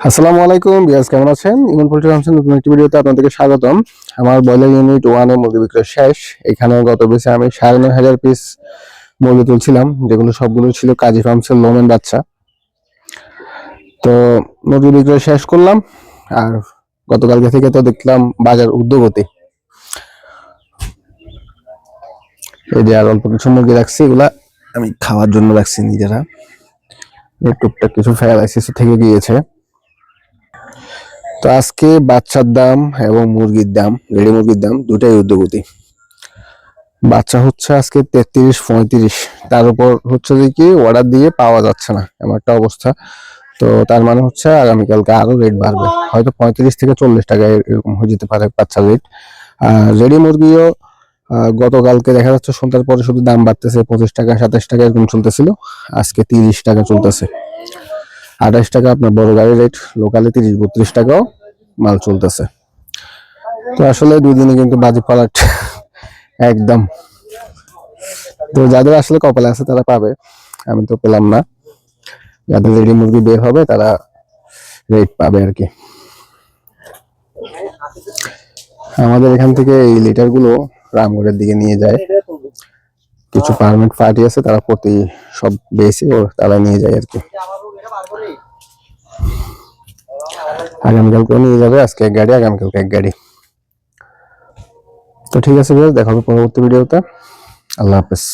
আসসালামু আলাইকুম, বিয়াস কেমন আছেন? ইমন পোল্ট্রি ফার্মসের নতুন একটি ভিডিওতে আপনাদেরকে স্বাগতম। আমার ব্রয়লার ইউনিট ওয়ানে মুরগি বিক্রয় শেষ। এখানে গত বেশে আমি সাড়ে নয় হাজার পিস মুরগি তুলছিলাম, যেগুলো সবগুলো ছিল কাজী ফার্মসের লোমেন বাচ্চা। তো মুরগি বিক্রয় শেষ করলাম, আর গতকালকে থেকে তো দেখলাম বাজার উদ্যোগতি এই যে আর অল্প কিছু মুরগি রাখছি, এগুলা আমি খাওয়ার জন্য রাখছি নিজেরা। টুকটাক কিছু ফেয়ালাইসিস থেকে গিয়েছে। তো আজকে বাচ্চার দাম এবং মুরগির দাম, রেডি মুরগির দাম দুটাই উদ্যোগতি বাচ্চা হচ্ছে আজকে তেত্রিশ, পঁয়ত্রিশ। তার উপর হচ্ছে যে কি অর্ডার দিয়ে পাওয়া যাচ্ছে না, এমন একটা অবস্থা। তো তার মানে হচ্ছে আগামীকালকে আরও রেট বাড়বে। হয়তো পঁয়ত্রিশ থেকে চল্লিশ টাকা এরকম হয়ে যেতে পারে বাচ্চার রেট আর রেডি মুরগিও গতকালকে দেখা যাচ্ছে সন্ধ্যার পরে শুধু দাম বাড়তেছে, পঁচিশ টাকা, সাতাশ টাকা এরকম চলতেছিল। আজকে তিরিশ টাকা চলতেছে। আঠাশ টাকা আপনার বড় গাড়ির রেট লোকালে তিরিশ, বত্রিশ টাকাও মাল চলতেছে। তো আসলে দুই দিনে কিন্তু বাজি পালাট একদম। তো যাদের আসলে কপালে আছে তারা পাবে, আমি তো পেলাম না। যাদের রেডি মুরগি বের হবে তারা রেট পাবে আর কি। আমাদের এখান থেকে এই লিটারগুলো রামগড়ের দিকে নিয়ে যায়। কিছু পারমিট পার্টি আছে, তারা প্রতি সব বেসে ও তারা নিয়ে যায় আর কি। আগামীকালকেও নিয়ে যাবে, আজকে এক গাড়ি আগামীকালকে এক গাড়ি। তো ঠিক আছে দেখা হবে পরবর্তী ভিডিওতে আল্লাহ হাফেজ।